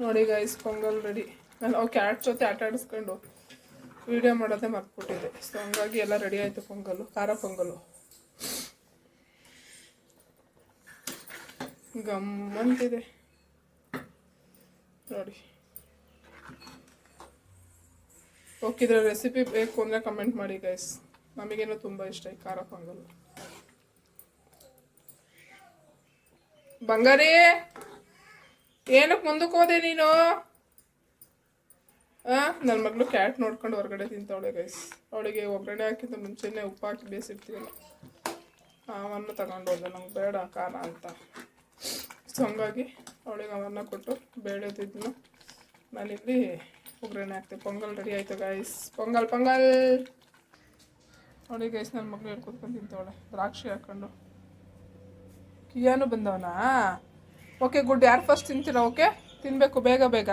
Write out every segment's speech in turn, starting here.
ನೋಡಿ guys pongal ready ನಾನು ಅವು ಕ್ಯಾಟ್ ಜೊತೆ ಆಟ ಆಡಿಸ್ಕೊಂಡು ವಿಡಿಯೋ ಮಾಡೋದೆ ಮರ್ತ್ಬಿಟ್ಟಿದ್ದೆ ಸೊ ಹಂಗಾಗಿ ಎಲ್ಲ ರೆಡಿ ಆಯಿತು ಪೊಂಗಲ್ಲು ಖಾರ ಪೊಂಗಲ್ಲು ಗಮ್ಮಂತಿದೆ ನೋಡಿ. ಓಕೆ ಇದರ ರೆಸಿಪಿ ಬೇಕು ಅಂದರೆ ಕಮೆಂಟ್ ಮಾಡಿ ಗೈಸ್ ನಮಗೇನೋ ತುಂಬ ಇಷ್ಟ ಈ ಖಾರ ಪೊಂಗಲ್ಲು ಬಂಗಾರಿ! ಏನಕ್ಕೆ ಮುಂದಕ್ಕೆ ಹೋದೆ ನೀನು? ಹಾಂ ನನ್ನ ಮಗಳು ಕ್ಯಾಟ್ ನೋಡ್ಕೊಂಡು ಹೊರಗಡೆ ತಿಂತವಳೆ ಗೈಸ್ ಅವಳಿಗೆ ಒಗ್ಗರಣೆ ಹಾಕಿದ ಮುಂಚೆನೇ ಉಪ್ಪು ಹಾಕಿ ಬೇಯಿಸಿರ್ತೀವಲ್ಲ. ಅವನ್ನ ತಗೊಂಡು ಹೋದೆ. ನಂಗೆ ಬೇಡ ಖಾರ ಅಂತ. ಸೊ ಹಂಗಾಗಿ ಅವಳಿಗೆ ಅವನ್ನ ಕೊಟ್ಟು ಬೇಳೆದಿದ್ನು. ನಾನಿಲ್ಲಿ ಒಗ್ಗರಣೆ ಹಾಕ್ತೀವಿ ಪೊಂಗಲ್ ರೆಡಿ ಆಯಿತು ಗೈಸ್ ಪೊಂಗಲ್ ಪೊಂಗಲ್! ಅವಳಿಗೆ ಗೈಸ್ ನನ್ನ ಮಗಳು ಹೇಳ್ಕೊತ್ಕೊಂಡು ತಿಂತವಳೆ ದ್ರಾಕ್ಷಿ ಹಾಕೊಂಡು. ಕಿಯಾನು ಬಂದವನಾ? ಓಕೆ ಗುಡ್ ಯಾರು ಫಸ್ಟ್ ತಿಂತೀರಾ? ಓಕೆ ತಿನ್ನಬೇಕು ಬೇಗ ಬೇಗ.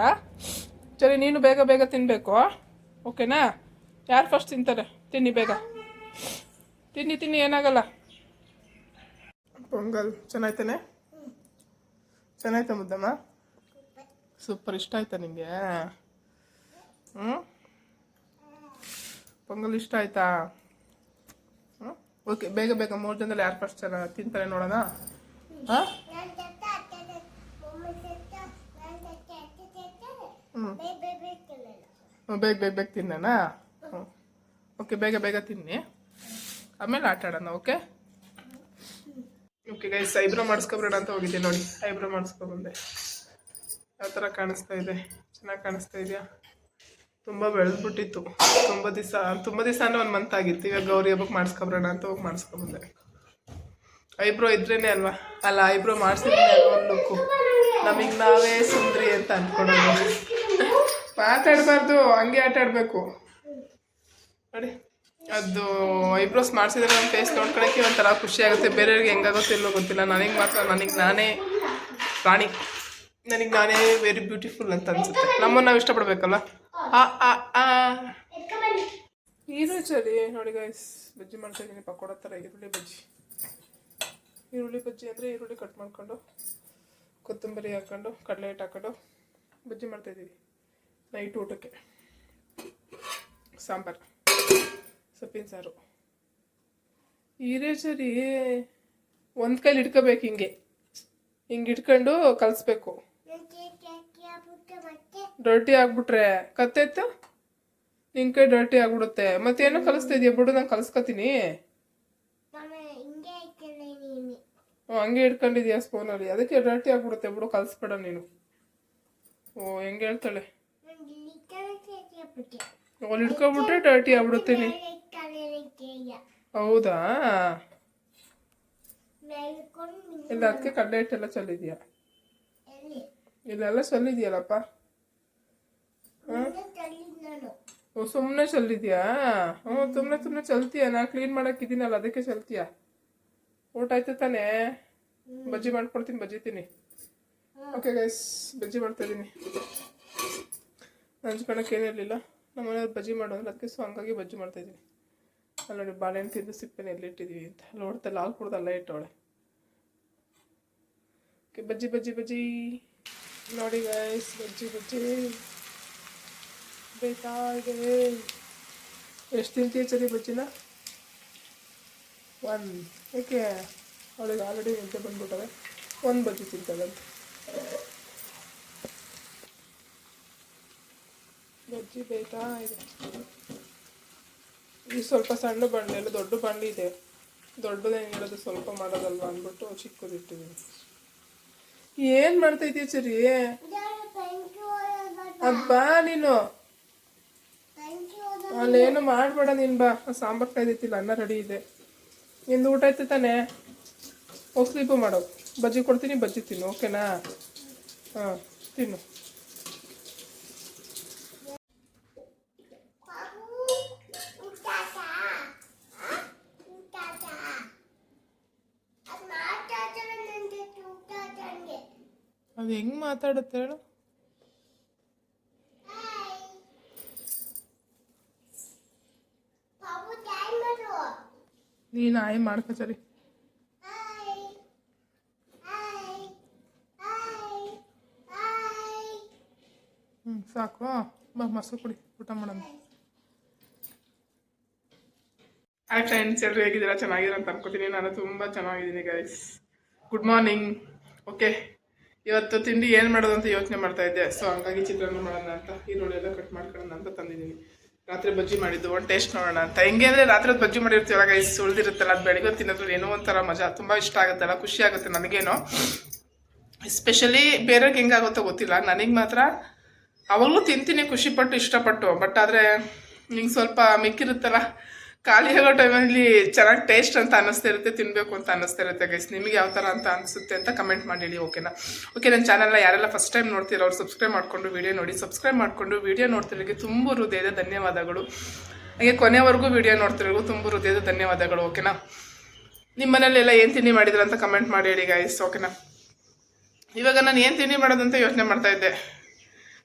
ಸರಿ, ನೀನು ಬೇಗ ಬೇಗ ತಿನ್ನಬೇಕು ಓಕೆನಾ ಯಾರು ಫಸ್ಟ್ ತಿಂತಾರೆ? ತಿನ್ನಿ ಬೇಗ. ತಿನ್ನಿ ತಿನ್ನಿ, ಏನಾಗಲ್ಲ. ಪೊಂಗಲ್, ಚೆನ್ನಾಯ್ತಾನೆ? ಚೆನ್ನಾಯ್ತಾ ಮುದ್ದಮ್ಮ? ಸೂಪರ್ ಇಷ್ಟ ಆಯ್ತಾ ನಿಮಗೆ ಹ್ಞೂ ಪೊಂಗಲ್ ಇಷ್ಟ ಆಯ್ತಾ? ಹ್ಞೂ ಓಕೆ ಬೇಗ ಬೇಗ ಮೂರು ಜನದಲ್ಲಿ ಯಾರು ಫಸ್ಟ್ ತಿಂತಾರೆ ನೋಡೋಣ? ಹಾಂ ಹ್ಞೂ ಬೇಗ ಬೇಗ ಬೇಗ ತಿನ್ನೋಣ ಓಕೆ ಬೇಗ ಬೇಗ ತಿನ್ನಿ. ಆಮೇಲೆ ಆಟ ಆಡೋಣ ಓಕೆ ಓಕೆ ಗೈಸ್ ಐಬ್ರೋ ಮಾಡಿಸ್ಕೊಬ್ರೋಣ ಅಂತ ಹೋಗಿದ್ದೆ ನೋಡಿ. ಐಬ್ರೋ ಮಾಡಿಸ್ಕೊಬಂದೆ ಯಾವ ಥರ ಕಾಣಿಸ್ತಾ ಇದೆ? ಚೆನ್ನಾಗಿ ಕಾಣಿಸ್ತಾ ಇದೆಯಾ? ತುಂಬ ಬೆಳೆದ್ಬಿಟ್ಟಿತ್ತು. ತುಂಬ ದಿವಸ ತುಂಬ ದಿವಸ ಅಂದರೆ ಒಂದು ಮಂತ್ ಆಗಿತ್ತು. ಇವಾಗ ಗೌರಿ ಹಬ್ಬಕ್ಕೆ ಮಾಡಿಸ್ಕೊಬ್ರೋಣ ಅಂತ ಹೋಗಿ ಮಾಡಿಸ್ಕೊಬಂದೆ ಐಬ್ರೋ ಇದ್ರೇನೆ ಅಲ್ವಾ? ಅಲ್ಲ ಐಬ್ರೋ ಮಾಡಿಸಿದ್ರೆ ಒಂದು ಲುಕ್ಕು ನಮಗೆ ನಾವೇ ಸುಂದ್ರಿ ಅಂತ ಅಂದ್ಕೊಳೋದು ಮಾತಾಡಬಾರ್ದು ಹಂಗೆ ಆಟ ಆಡಬೇಕು. ನೋಡಿ, ಅದು ಐಬ್ರೋಸ್ ಮಾಡಿಸಿದ್ರೆ ನಮ್ಮ ಫೇಸ್ ನೋಡ್ಕೊಳಕ್ಕೆ ಒಂಥರ ಖುಷಿ ಆಗುತ್ತೆ. ಬೇರೆಯವ್ರಿಗೆ ಹೆಂಗಾಗುತ್ತೆ ಇಲ್ಲೋ ಗೊತ್ತಿಲ್ಲ. ನನಗೆ ಮಾತ್ರ, ನನಗೆ ನಾನೇ ಪ್ರಾಣಿ, ನನಗೆ ನಾನೇ ವೆರಿ ಬ್ಯೂಟಿಫುಲ್ ಅಂತ ಅನ್ಸುತ್ತೆ. ನಮ್ಮನ್ನು ನಾವು ಇಷ್ಟಪಡಬೇಕಲ್ಲ? ಆ ಆ ಆ. ಇದು ಚಳಿ ನೋಡಿ ಗೈಸ್ ಬಜ್ಜಿ ಮಾಡ್ತಾ ಇದ್ದೀನಿ ಪಕೋಡ ಥರ ಈರುಳ್ಳಿ ಬಜ್ಜಿ. ಈರುಳ್ಳಿ ಬಜ್ಜಿ ಅಂದರೆ ಈರುಳ್ಳಿ ಕಟ್ ಮಾಡ್ಕೊಂಡು, ಕೊತ್ತಂಬರಿ ಹಾಕ್ಕೊಂಡು ಕಡಲೆ ಹಿಟ್ಟು ಹಾಕೊಂಡು ಬಜ್ಜಿ ಮಾಡ್ತಾಯಿದ್ದೀವಿ ನೈಟ್ ಊಟಕ್ಕೆ. ಸಾಂಬಾರು. ಸೊಪ್ಪಿನ ಸಾರು. ಸರಿ ಒಂದು ಕೈಲಿ ಇಟ್ಕೋಬೇಕು ಹಿಂಗೆ. ಹಿಂಗೆ ಇಟ್ಕೊಂಡು ಕಲಿಸ್ಬೇಕು. ಡರ್ಟಿ ಆಗ್ಬಿಟ್ರೆ. ಕತ್ತೈತು ನಿನ್ ಕೈ ಡರ್ಟಿ ಆಗ್ಬಿಡುತ್ತೆ. ಮತ್ತೇನೋ ಕಲಿಸ್ತಾ ಇದೆಯಾ ಬಿಡು, ನಾನು ಕಲಿಸ್ಕೊತೀನಿ. ಹಂಗೆ ಇಟ್ಕೊಂಡಿದ್ಯಾ ಸ್ಪೂನಲ್ಲಿ ಅದಕ್ಕೆ ಡರ್ಟಿ ಆಗ್ಬಿಡುತ್ತೆ. ಬಿಡು, ಕಲಿಸ್ಬೇಡ ನೀನು. ಓ, ಹೆಂಗೆ ಹೇಳ್ತಾಳೆ? ಅಲ್ಲಿ ಇಟ್ಕೊಬಿಟ್ರೆ ಡರ್ಟಿ ಆಗ್ಬಿಡುತ್ತೆ ನೀ. ಹೌದಾ? ಇಲ್ಲ, ಅದಕ್ಕೆ ಕಡ್ಲೆ ಹಿಟ್ಟೆಲ್ಲ ಚೆಲ್ಲಿದ್ಯಾ? ಇಲ್ಲೆಲ್ಲ ಚೆಲ್ಲಿದ್ಯಲ್ಲಪ್ಪ? ಓ ಸುಮ್ಮನೆ ಚೆಲ್ಲಿದ್ಯಾ? ಹ್ಞೂ ಸುಮ್ಮನೆ ಸುಮ್ಮನೆ ಚಲ್ತೀಯ. ನಾ ಕ್ಲೀನ್ ಮಾಡೋಕ್ಕಿದ್ದೀನಲ್ಲ ಅದಕ್ಕೆ ಚಲ್ತೀಯ. ಊಟ ಆಯ್ತು ತಾನೇ? ಬಜ್ಜಿ ಮಾಡ್ಕೊಡ್ತೀನಿ ಬಜ್ಜಿ ತಿನ್ನಿ ಓಕೆ ಗೈಸ್ ಬಜ್ಜಿ ಮಾಡ್ತಾ ಇದ್ದೀನಿ ಹಂಚ್ಕೊಳಕ್ಕೆ ಏನಿರಲಿಲ್ಲ ನಮ್ಮ ಮನೆಯವ್ರು ಬಜ್ಜಿ ಮಾಡೋದ್ರೆ ಅದಕ್ಕೆ ಸೊ ಹಂಗಾಗಿ ಬಜ್ಜಿ ಮಾಡ್ತಾ ಇದ್ದೀನಿ. ಅಲ್ಲಿ ನೋಡಿ ಬಾಳೆಹಣ್ಣು ತಿಂದು ಸಿಪ್ಪೆನ ಎಲ್ಲಿಟ್ಟಿದ್ದೀವಿ ಅಂತ. ನೋಡ್ತಾ ನೋಡ್ತಲ್ಲ ಹಾಲು ಇಟ್ಟವಳೆ. ಓಕೆ, ಬಜ್ಜಿ ಬಜ್ಜಿ ಬಜ್ಜಿ. ನೋಡಿ ಗೈಸ್ ಬಜ್ಜಿ ಬಜ್ಜಿ. ಇದೆ? ಎಷ್ಟು ತಿಂತೀಯ ಸರಿ ಬಜ್ಜಿನ? ಒನ್ ಏಕೆ? ಅವಳಿಗೆ ಆಲ್ರೆಡಿ ನಿದ್ದೆ ಬಂದ್ಬಿಟ್ಟವೆ. ಒಂದು ಬಜ್ಜಿ ತಿಂತಾಳಂತೆ ಬಜ್ಜಿ ಬೇಕಾ ಇದೆ. ಈ ಸ್ವಲ್ಪ ಸಣ್ಣ ಬಂಡೆ ಅಲ್ಲ ದೊಡ್ಡ ಬಂಡೆ ಇದೆ. ದೊಡ್ಡದೇನು ಹೇಳೋದು ಸ್ವಲ್ಪ ಮಾಡೋದಲ್ವ ಅಂದ್ಬಿಟ್ಟು ಚಿಕ್ಕದಿಟ್ಟಿದ್ದೀನಿ ಏನು ಮಾಡ್ತಾ ಇದೀಯ ಚರಿ? ಅಬ್ಬ ನೀನು. ಅಲ್ಲೇನು ಮಾಡಬೇಡ ನೀನು ಬಾ. ಸಾಂಬಾರು ಕಾಯ್ದಿತ್ತಿಲ್ಲ ಅನ್ನ ರೆಡಿ ಇದೆ. ನಿಂದು ಊಟ ಐತೆ ತಾನೆ? ಹೋಗಿ ಸ್ಲೀಪು ಮಾಡೋ. ಬಜ್ಜಿ ಕೊಡ್ತೀನಿ, ಬಜ್ಜಿ ತಿನ್ನು ಓಕೆನಾ ಹಾಂ, ತಿನ್ನು. ಅದು ಹೆಂಗೆ ಮಾತಾಡುತ್ತೆ ಹೇಳು. ನೀನು ಆಯ್ ಮಾಡ್ಕೊ ಹ್ಞೂ ಸಾಕು. ಬಾ, ಮೊಸರು ಕುಡಿ, ಊಟ ಮಾಡೋಣ. ಹಾಯ್ ಫ್ರೆಂಡ್ಸ್ ಎಲ್ಲರೂ ಹೇಗಿದ್ದೀರಾ? ಚೆನ್ನಾಗಿದ್ದೀರಾ ಅಂತ ಅನ್ಕೋತೀನಿ. ನಾನು ತುಂಬ ಚೆನ್ನಾಗಿದ್ದೀನಿ ಗೈಸ್ ಗುಡ್ ಮಾರ್ನಿಂಗ್ ಓಕೆ ಇವತ್ತು ತಿಂಡಿ ಏನು ಮಾಡೋದು ಅಂತ ಯೋಚನೆ ಮಾಡ್ತಾ ಇದ್ದೆ. ಸೊ ಹಂಗಾಗಿ ಚಿತ್ರಾನ್ನ ಮಾಡೋಣ ಅಂತ, ಈರುಳ್ಳಿ ಎಲ್ಲ ಕಟ್ ಮಾಡ್ಕೊಳ್ಳೋಣ ಅಂತ ತಂದಿದ್ದೀನಿ. ರಾತ್ರಿ ಬಜ್ಜಿ ಮಾಡಿದ್ದು, ಒಂದು ಟೇಸ್ಟ್ ನೋಡೋಣ ಅಂತ. ಹೆಂಗೆ ಅಂದರೆ ರಾತ್ರಿ ಹೊತ್ತು ಬಜ್ಜಿ ಮಾಡಿರ್ತೀವಲ್ಲ ಗೈಸ್ ಉಳಿದಿರುತ್ತಲ್ಲ ಅದು ಬೆಳಿಗ್ಗೆ ತಿನ್ನೋದ್ರ ತಿನ್ನೋದ್ರಲ್ಲಿ ಏನೋ ಒಂಥರ ಮಜಾ. ತುಂಬ ಇಷ್ಟ ಆಗುತ್ತಲ್ಲ, ಖುಷಿ ಆಗುತ್ತೆ ನನಗೇನೋ. ಎಸ್ಪೆಷಲಿ ಬೇರೆಯವ್ರಿಗೆ ಹೆಂಗಾಗುತ್ತೋ ಗೊತ್ತಿಲ್ಲ. ನನಗೆ ಮಾತ್ರ ಅವಾಗಲೂ ತಿಂತೀನಿ ಖುಷಿಪಟ್ಟು ಇಷ್ಟಪಟ್ಟು. ಬಟ್ ಆದರೆ, ನಿಂಗೆ ಸ್ವಲ್ಪ ಮಿಕ್ಕಿರುತ್ತಲ್ಲ ಖಾಲಿ ಆಗೋ ಟೈಮಲ್ಲಿ ಚೆನ್ನಾಗಿ ಟೇಸ್ಟ್ ಅಂತ ಅನ್ನಿಸ್ತಾ ಇರುತ್ತೆ ತಿನ್ನಬೇಕು ಅಂತ ಅನ್ನಿಸ್ತಾ ಇರುತ್ತೆ ಗೈಸ್ ನಿಮಗೆ ಯಾವ ಥರ ಅಂತ ಅನಿಸುತ್ತೆ ಅಂತ ಕಮೆಂಟ್ ಮಾಡಿ ಹೇಳಿ ಓಕೆನಾ ಓಕೆ ನನ್ನ ಚಾನಲ್ನ ಯಾರೆಲ್ಲ ಫಸ್ಟ್ ಟೈಮ್ ನೋಡ್ತೀರೋ ಅವ್ರು ಸಬ್ಸ್ಕ್ರೈಬ್ ಮಾಡಿಕೊಂಡು ವಿಡಿಯೋ ನೋಡಿ ಸಬ್ಸ್ಕ್ರೈಬ್ ಮಾಡಿಕೊಂಡು ವಿಡಿಯೋ ನೋಡ್ತಿರೋರಿಗೆ ತುಂಬ ಹೃದಯದ ಧನ್ಯವಾದಗಳು. ಹಾಗೆ ಕೊನೆವರೆಗೂ ವಿಡಿಯೋ ನೋಡ್ತಿರೋರಿಗೂ ತುಂಬ ಹೃದಯದ ಧನ್ಯವಾದಗಳು ಓಕೆನಾ ನಿಮ್ಮ ಏನು ತಿಂಡಿ ಮಾಡಿದ್ರ ಅಂತ ಕಮೆಂಟ್ ಮಾಡಿ ಹೇಳಿ ಗೈಸ್ ಓಕೆನಾ ಇವಾಗ ನಾನು ಏನು ತಿಂಡಿ ಮಾಡೋದಂತ ಯೋಚನೆ ಮಾಡ್ತಾ ಇದ್ದೆ.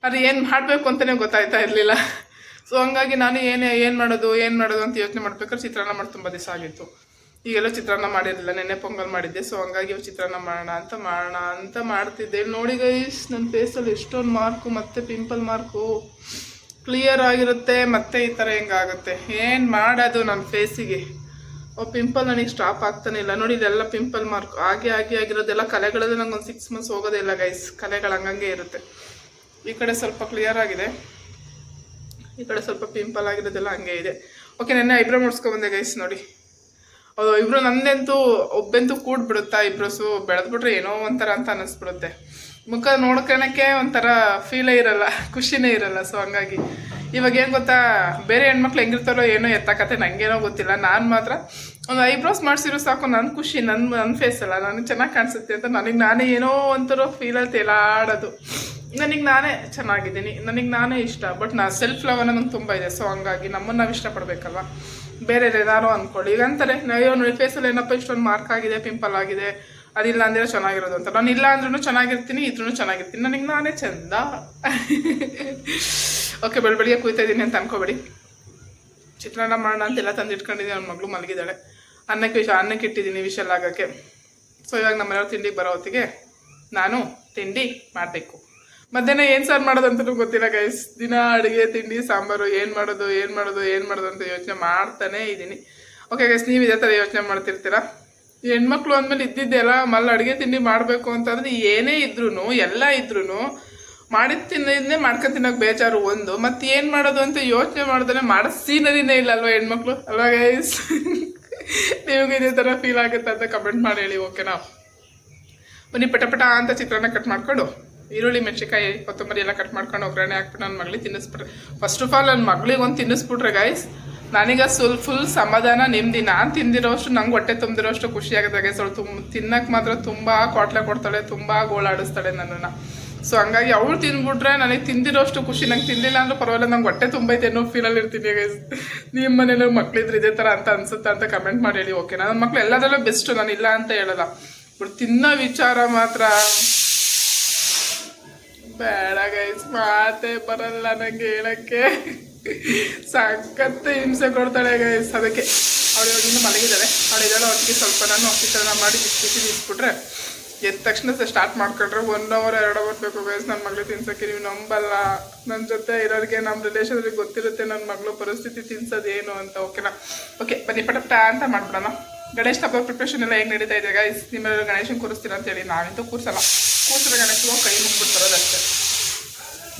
ಅದು ಏನು ಮಾಡಬೇಕು ಅಂತಲೇ ಗೊತ್ತಾಯ್ತಾ ಇರಲಿಲ್ಲ. ಸೊ ಹಂಗಾಗಿ ನಾನು ಏನೇ, ಏನು ಮಾಡೋದು ಏನು ಮಾಡೋದು ಅಂತ ಯೋಚನೆ ಮಾಡ್ಬೇಕಾದ್ರೆ ಚಿತ್ರಾನ್ನ ಮಾಡಿ ತುಂಬ ದಿವಸ ಆಗಿತ್ತು. ಈಗೆಲ್ಲ ಚಿತ್ರಾನ್ನ ಮಾಡಿರಲಿಲ್ಲ, ನೆನ್ನೆ ಪೊಂಗಲ್ ಮಾಡಿದ್ದೆ. ಸೊ ಹಂಗಾಗಿ ಚಿತ್ರಾನ್ನ ಮಾಡೋಣ ಅಂತ ಮಾಡೋಣ ಅಂತ ಮಾಡ್ತಿದ್ದೆ. ನೋಡಿ ಗೈಸ್ ನನ್ನ ಫೇಸಲ್ಲಿ ಎಷ್ಟೊಂದು ಮಾರ್ಕು ಮತ್ತು ಪಿಂಪಲ್ ಮಾರ್ಕು ಕ್ಲಿಯರ್ ಆಗಿರುತ್ತೆ, ಮತ್ತೆ ಈ ಥರ ಹೆಂಗಾಗುತ್ತೆ ಏನು ಮಾಡೋದು ನನ್ನ ಫೇಸಿಗೆ ಓ ಪಿಂಪಲ್ ನನಗೆ ಸ್ಟಾಪ್ ಆಗ್ತಾನೆ ಇಲ್ಲ. ನೋಡಿ ಇದೆಲ್ಲ ಪಿಂಪಲ್ ಮಾರ್ಕ್ ಹಾಗೆ ಹಾಗೆ ಆಗಿರೋದೆಲ್ಲ ಕಲೆಗಳಲ್ಲಿ ನಂಗೆ ಒಂದು ಸಿಕ್ಸ್ ಮಂತ್ಸ್ ಹೋಗೋದೇ ಇಲ್ಲ ಗೈಸ್ ಕಲೆಗಳು ಹಂಗಂಗೆ ಇರುತ್ತೆ. ಈ ಕಡೆ ಸ್ವಲ್ಪ ಕ್ಲಿಯರ್ ಆಗಿದೆ. ಈ ಕಡೆ ಸ್ವಲ್ಪ ಪಿಂಪಲ್ ಆಗಿರೋದೆಲ್ಲ ಹಂಗೆ ಇದೆ. ಓಕೆ ನೆನ್ನೆ ಐಬ್ರೋ ಮಾಡಿಸ್ಕೊಬಂದೆ ಗೈಸ್ ನೋಡಿ. ಅದು ಇಬ್ರು ನಂದೆಂತೂ ಒಬ್ಬಂತೂ ಕೂಡ್ಬಿಡುತ್ತಾ ಇಬ್ರಸು ಬೆಳೆದ್ಬಿಟ್ರೆ ಏನೋ ಒಂಥರ ಅಂತ ಅನ್ನಿಸ್ಬಿಡುತ್ತೆ ಮುಖ ನೋಡ್ಕೊಳಕ್ಕೆ ಒಂಥರ ಫೀಲೇ ಇರಲ್ಲ, ಖುಷಿನೇ ಇರಲ್ಲ ಸೊ ಹಂಗಾಗಿ. ಇವಾಗ ಏನು ಗೊತ್ತಾ, ಬೇರೆ ಹೆಣ್ಮಕ್ಳು ಹೆಂಗಿರ್ತಾರೋ ಏನೋ ಎತ್ತಕತೆ ನನಗೇನೋ ಗೊತ್ತಿಲ್ಲ. ನಾನು ಮಾತ್ರ ಒಂದು ಐಬ್ರೋಸ್ ಮಾಡಿಸಿರೋ ಸಾಕು ನನ್ನ ಖುಷಿ ನನ್ನ ನನ್ನ ಫೇಸ್ ಅಲ್ಲ, ನನಗೆ ಚೆನ್ನಾಗಿ ಕಾಣಿಸುತ್ತೆ ಅಂತ, ನನಗೆ ನಾನೇ ಏನೋ ಒಂಥರ ಫೀಲಲ್ಲಿ ತೇಲಾಡೋದು. ನನಗೆ ನಾನೇ ಚೆನ್ನಾಗಿದ್ದೀನಿ, ನನಗೆ ನಾನೇ ಇಷ್ಟ ಬಟ್ ನಾ ಸೆಲ್ಫ್ ಲವ್ ನಂಗೆ ತುಂಬ ಇದೆ. ಸೊ ಹಂಗಾಗಿ ನಮ್ಮನ್ನು ನಾವು ಇಷ್ಟಪಡಬೇಕಲ್ವ? ಬೇರೆ ಏನಾರು ಅಂದ್ಕೊಳ್ಳಿ ಈಗ ಅಂತಾರೆ ನಾವು ನೋಡಿ ಫೇಸಲ್ಲಿ ಏನಪ್ಪ ಇಷ್ಟೊಂದು ಮಾರ್ಕ್ ಆಗಿದೆ ಪಿಂಪಲ್ ಆಗಿದೆ, ಅದಿಲ್ಲ ಅಂದರೆ ಚೆನ್ನಾಗಿರೋದು ಅಂತ. ನಾನು ಇಲ್ಲ ಅಂದ್ರೂ ಚೆನ್ನಾಗಿರ್ತೀನಿ ಇದ್ರೂ ಚೆನ್ನಾಗಿರ್ತೀನಿ. ನನಗೆ ನಾನೇ ಚಂದ. ಓಕೆ ಬೆಳ ಬೆಳಿಗ್ಗೆ ಕುಯ್ತಾ ಇದ್ದೀನಿ ಅಂತ ಅನ್ಕೋಬೇಡಿ. ಚಿತ್ರಾನ್ನ ಮಾಡೋಣ ಅಂತೆಲ್ಲ ತಂದು ಇಟ್ಕೊಂಡಿದ್ದೀನಿ ನನ್ನ ಮಗಳು ಮಲಗಿದ್ದಾಳೆ. ಅನ್ನಕ್ಕೆ ವಿಷ ಅನ್ನಕ್ಕೆ ಇಟ್ಟಿದ್ದೀನಿ ವಿಷಲ್ ಆಗೋಕ್ಕೆ. ಸೊ ಇವಾಗ ನಮ್ಮ ಮನೆಯವ್ರು ತಿಂಡಿಗೆ ಬರೋ ಹೊತ್ತಿಗೆ ನಾನು ತಿಂಡಿ ಮಾಡಬೇಕು. ಮಧ್ಯಾಹ್ನ ಏನು ಸಾರು ಮಾಡೋದು ಅಂತಲೂ ಗೊತ್ತಿಲ್ಲ ಗೈಸ್ ದಿನ ಅಡುಗೆ, ತಿಂಡಿ, ಸಾಂಬಾರು, ಏನು ಮಾಡೋದು ಏನು ಮಾಡೋದು ಏನು ಮಾಡೋದು ಅಂತ ಯೋಚನೆ ಮಾಡ್ತಾನೇ ಇದ್ದೀನಿ. ಓಕೆ ಗೈಸ್ ನೀವು ಇದೇ ಥರ ಯೋಚನೆ ಮಾಡ್ತಿರ್ತೀರಾ? ಹೆಣ್ಮಕ್ಳು ಅಂದಮೇಲೆ ಇದ್ದಿದ್ದೆಲ್ಲ ಮಲ್ಲ ಅಡುಗೆ, ತಿಂಡಿ ಮಾಡಬೇಕು ಅಂತಂದ್ರೆ ಏನೇ ಇದ್ರೂ ಎಲ್ಲ ಇದ್ರೂ ಮಾಡಿ ತಿನ್ನೋದನ್ನೇ ಮಾಡ್ಕೊಂಡು ತಿನ್ನೋಕೆ ಬೇಜಾರು ಒಂದು. ಮತ್ತೆ ಏನು ಮಾಡೋದು ಅಂತ ಯೋಚನೆ ಮಾಡಿದ್ರೆ ಮಾಡೋ ಸೀನರಿನೇ ಇಲ್ಲ ಅಲ್ವಾ ಹೆಣ್ಮಕ್ಳು? ಅಲ್ವಾ ಗೈಸ್ ನಿಮಗೆ ಇದೇ ಥರ ಫೀಲ್ ಆಗುತ್ತೆ ಅಂತ ಕಮೆಂಟ್ ಮಾಡಿ ಹೇಳಿ ಓಕೆನಾ ಬನ್ನಿ, ಪಟ ಪಟ ಅಂತ ಚಿತ್ರಾನ್ನ ಕಟ್ ಮಾಡ್ಕೊಂಡು. ಈರುಳ್ಳಿ ಮೆಣಸಿಕಾಯಿ ಕೊತ್ತಂಬರಿ ಎಲ್ಲ ಕಟ್ ಮಾಡ್ಕೊಂಡು ಒಗ್ಗರಣೆ ಹಾಕ್ಬಿಟ್ಟು ನನ್ನ ಮಗಳಿಗೆ ತಿನ್ನಿಸ್ಬಿಟ್ರೆ ಫಸ್ಟ್ ಆಫ್ ಆಲ್ ನನ್ನ ಮಗಳಿಗೆ ಒಂದು ತಿನ್ನಿಸ್ಬಿಟ್ರೆ ಗೈಸ್ ನನಗೆ ಸುಲ್ ಫುಲ್ ಸಮಾಧಾನ ನೆಮ್ಮದಿ ನಾನು ತಿಂದಿರೋಷ್ಟು, ನಂಗೆ ಹೊಟ್ಟೆ ತುಂಬಿರೋಷ್ಟು ಖುಷಿ ಆಗುತ್ತೆ ಗೈಸ್ ಅವಳು ತುಂಬ ತಿನ್ನಕ್ಕೆ ಮಾತ್ರ ತುಂಬ ಕ್ವಾಟ್ಲೆ ಕೊಡ್ತಾಳೆ, ತುಂಬ ಗೋಳಾಡಿಸ್ತಾಳೆ ನನ್ನನ್ನು. ಸೊ ಹಂಗಾಗಿ ಅವಳು ತಿಂದ್ಬಿಟ್ರೆ ನನಗೆ ತಿಂದಿರೋಷ್ಟು ಖುಷಿ. ನಂಗೆ ತಿಂದಿಲ್ಲ ಅಂದ್ರೆ ಪರವಾಗಿಲ್ಲ, ನಂಗೆ ಹೊಟ್ಟೆ ತುಂಬೈತೆ ಅನ್ನೋ ಫೀಲಲ್ಲಿ ಇರ್ತೀನಿ ಗೈಸ್ ನಿಮ್ಮ ಮನೇಲಿ ಮಕ್ಳಿದ್ರೆ ಇದೇ ಥರ ಅಂತ ಅನ್ಸುತ್ತೆ ಅಂತ ಕಮೆಂಟ್ ಮಾಡಿ ಹೇಳಿ ಓಕೆ ನನ್ನ ಮಕ್ಳು ಎಲ್ಲದರಲ್ಲೂ ಬೆಸ್ಟು ನಾನು ಇಲ್ಲ ಅಂತ ಹೇಳಲ್ಲ. ಬಟ್ ತಿನ್ನೋ ವಿಚಾರ ಮಾತ್ರ. ಬೇಡ ಗೈಸ್ ಮಾತೇ ಬರಲ್ಲ ನಂಗೆ ಹೇಳಕ್ಕೆ. ಸಖತ್ ಹಿಂಸೆ ಕೊಡ್ತಾಳೆ ಗೈಸ್ ಅದಕ್ಕೆ. ಅವಳು ಇವಾಗಿಂದ ಮಲಗಿದ್ದಾಳೆ. ಅವಳು ಇದ್ದಾಳೆ ಅವತ್ತಿಗೆ ಸ್ವಲ್ಪ ನಾನು ಚಿತ್ರಾನ್ನ ಮಾಡಿ ಬಿಸಿ ಬಿಸಿ ಇಸ್ಬಿಟ್ರೆ ಎದ್ದ ತಕ್ಷಣ ಸ್ಟಾರ್ಟ್ ಮಾಡ್ಕೊಂಡ್ರೆ ಒನ್ ಅವರ್ ಎರಡು ಅವರ್ ಬೇಕು ಗೈಸ್ ನನ್ನ ಮಗಳು ತಿನ್ಸೋಕ್ಕೆ. ನೀವು ನಂಬಲ್ಲ. ನನ್ನ ಜೊತೆ ಇರೋರಿಗೆ ನಮ್ಮ ರಿಲೇಷನ್ರಿಗೆ ಗೊತ್ತಿರುತ್ತೆ ನನ್ನ ಮಗಳು ಪರಿಸ್ಥಿತಿ ತಿನ್ಸೋದು ಏನು ಅಂತ ಓಕೆನಾ ಓಕೆ ಬನ್ನಿ ಪಟ ಪಟ ಅಂತ ಮಾಡ್ಬಿಡೋಣ. ಗಣೇಶ ಹಬ್ಬ ಪ್ರಿಪ್ರೇಷನ್ ಎಲ್ಲ ಹೆಂಗೆ ನಡೀತಾ ಇದೆ ಗೈಸ್ ನಿಮ್ಮೆಲ್ಲರೂ ಗಣೇಶನ್ ಕೂರಿಸ್ತೀರಾ ಅಂತೇಳಿ ನಾವಿಂತೂ ಕೂರಿಸಲ್ಲ. ಕೂರ್ಸಿದ್ರೆ ಗಣೇಶ ಕೈ ಮುಗ್ಬಿಡ್ತಾರೋದಷ್ಟೇ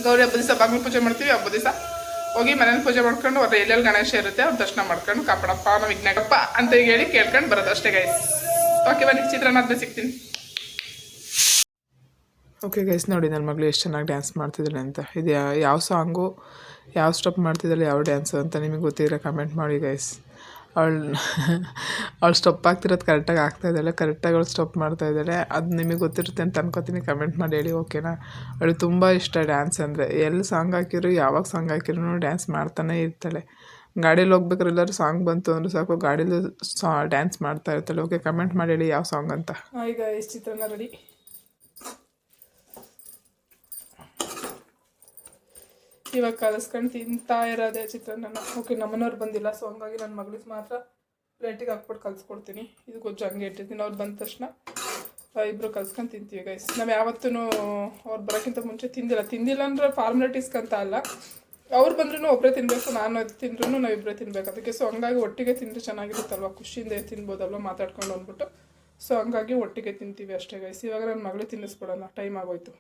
ಗೌರಿ ಹಬ್ಬದ ದಿವಸ ಬಾಗಿಲು ಪೂಜೆ ಮಾಡ್ತೀವಿ ಹಬ್ಬ ದಿವಸ ಹೋಗಿ ಮನೇಲಿ ಪೂಜೆ ಮಾಡ್ಕೊಂಡು ಅವ್ರ ಎಲ್ಲೆಲ್ಲಿ ಗಣೇಶ ಇರುತ್ತೆ, ಅವ್ರ ದರ್ಶನ ಮಾಡ್ಕೊಂಡು ಕಾಪಾಡಪ್ಪ ನಾವು ವಿಜ್ಞಾನಪ್ಪ ಅಂತ ಹೇಳಿ ಕೇಳ್ಕೊಂಡು ಬರೋದು ಅಷ್ಟೇ ಗೈಸ್ ಓಕೆ ಬನ್ನಿ ಚಿತ್ರಾನ್ನ ಆದ್ಮೇಲೆ ಸಿಗ್ತೀನಿ. ಓಕೆ ಗೈಸ್ ನೋಡಿ ನನ್ನ ಮಗಳು ಎಷ್ಟು ಚೆನ್ನಾಗಿ ಡ್ಯಾನ್ಸ್ ಮಾಡ್ತಿದ್ದಾಳೆ ಅಂತ. ಇದು ಯಾವ ಸಾಂಗು ಯಾವ ಸ್ಟೆಪ್ ಮಾಡ್ತಿದ್ದಾಳೆ ಯಾವ ಡ್ಯಾನ್ಸು ಅಂತ ನಿಮಗೆ ಗೊತ್ತಿದ್ರೆ ಕಮೆಂಟ್ ಮಾಡಿ ಗೈಸ್ ಅವಳು ಅವಳು ಸ್ಟೆಪ್ ಆಗ್ತಿರೋದು ಕರೆಕ್ಟಾಗಿ ಆಗ್ತಾ ಇದ್ದಾಳೆ ಕರೆಕ್ಟಾಗಿ ಅವಳು ಸ್ಟೆಪ್ ಮಾಡ್ತಾ ಇದ್ದಾಳೆ. ಅದು ನಿಮಗೆ ಗೊತ್ತಿರುತ್ತೆ ಅಂತ ಅನ್ಕೋತೀನಿ. ಕಮೆಂಟ್ ಮಾಡಿ ಹೇಳಿ ಓಕೆನಾ ಅವಳು ತುಂಬ ಇಷ್ಟ ಡ್ಯಾನ್ಸ್ ಅಂದರೆ. ಎಲ್ಲಿ ಸಾಂಗ್ ಹಾಕಿದ್ರು, ಯಾವಾಗ ಸಾಂಗ್ ಹಾಕಿದ್ರು ಡ್ಯಾನ್ಸ್ ಮಾಡ್ತಾನೆ ಇರ್ತಾಳೆ. ಗಾಡೀಲಿ ಹೋಗ್ಬೇಕಾದ್ರೆ ಎಲ್ಲರೂ ಸಾಂಗ್ ಬಂತು ಅಂದ್ರೆ ಸಾಕು. ಗಾಡೀಲಿ ಸಾ ಡ್ಯಾನ್ಸ್ ಮಾಡ್ತಾ ಇರ್ತಾಳೆ. ಓಕೆ ಕಮೆಂಟ್ ಮಾಡಿ ಹೇಳಿ, ಯಾವ ಸಾಂಗ್ ಅಂತ? ಈಗ ಎಷ್ಟು ಚಿತ್ರಾನ್ನ ರೆಡಿ ಇವಾಗ ಕಲಿಸ್ಕೊಂಡು ತಿಂತಾ ಇರೋದೇ ಚಿತ್ರಾನ್ನ ಓಕೆ, ನಮ್ಮನವ್ರು ಬಂದಿಲ್ಲ ಸೊ ಹಂಗಾಗಿ ನನ್ನ ಮಗಳಿಗೆ ಮಾತ್ರ ಪ್ಲೇಟಿಗೆ ಹಾಕ್ಬಿಟ್ಟು ಕಲಿಸ್ಕೊಡ್ತೀನಿ. ಇದು ಗೊಜ್ಜು ಹಂಗೆ ಇಟ್ಟಿರ್ತೀನಿ ಅವ್ರು ಬಂದ ತಕ್ಷಣ ಇಬ್ಬರು ಕಲ್ಸ್ಕೊಂಡು ತಿಂತೀವಿ ಗೈಸ್ ನಾವು ಯಾವತ್ತೂ ಅವ್ರು ಬರೋಕ್ಕಿಂತ ಮುಂಚೆ ತಿಂದಿಲ್ಲ. ತಿಂದಿಲ್ಲ ಅಂದರೆ ಫಾರ್ಮಾಲಿಟೀಸ್ಗಂತ ಅಲ್ಲ. ಅವ್ರು ಬಂದ್ರೂ ಒಬ್ಬರೇ ತಿನ್ನಬೇಕು ನಾನು ಅದು ತಿಂದ್ರೂ ನಾವಿಬ್ಬರೇ ತಿನ್ಬೇಕು. ಅದಕ್ಕೆ ಸೊ ಹಂಗಾಗಿ ಒಟ್ಟಿಗೆ ತಿಂದರೆ ಚೆನ್ನಾಗಿರುತ್ತಲ್ವ? ಖುಷಿಯಿಂದ ತಿನ್ಬೋದಲ್ವ ಮಾತಾಡ್ಕೊಂಡು ಅಂದ್ಬಿಟ್ಟು. ಸೊ ಹಂಗಾಗಿ ಒಟ್ಟಿಗೆ ತಿಂತೀವಿ ಅಷ್ಟೇ ಗೈಸ್ ಇವಾಗ ನನ್ನ ಮಗಳು ತಿನ್ನಿಸ್ಬಿಡೋಣ ಟೈಮ್ ಆಗೋಯ್ತು.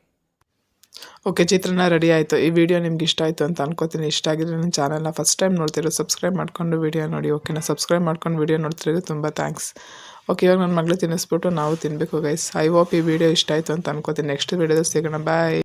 ಓಕೆ ಚಿತ್ರನ ರೆಡಿ ಆಯಿತು. ಈ ವಿಡಿಯೋ ನಿಮ್ಗೆ ಇಷ್ಟ ಆಯಿತು ಅಂತ ಅನ್ಕೋತೀನಿ. ಇಷ್ಟ ಆಗಿದ್ರೆ ನನ್ನ ಚಾನಲ್ನ ಫಸ್ಟ್ ಟೈಮ್ ನೋಡ್ತಿರೋ ಸಬ್ಸ್ಕ್ರೈಬ್ ಮಾಡ್ಕೊಂಡು ವಿಡಿಯೋ ನೋಡಿ ಓಕೆನಾ ಸಬ್ಸ್ಕ್ರೈಬ್ ಮಾಡ್ಕೊಂಡು ವಿಡಿಯೋ ನೋಡ್ತಿರೋದು ತುಂಬ ಥ್ಯಾಂಕ್ಸ್ ಓಕೆ ಇವಾಗ ನನ್ನ ಮಗಳು ತಿನ್ನಿಸ್ಬಿಟ್ಟು ನಾವು ತಿನ್ನಬೇಕು ಗೈಸ್ ಐ ಹೋಪ್ ಈ ವಿಡಿಯೋ ಇಷ್ಟ ಆಯಿತು ಅಂತ ಅನ್ಕೋತೀನಿ. ನೆಕ್ಸ್ಟ್ ವಿಡಿಯೋದಲ್ಲಿ ಸಿಗೋಣ. ಬಾಯ್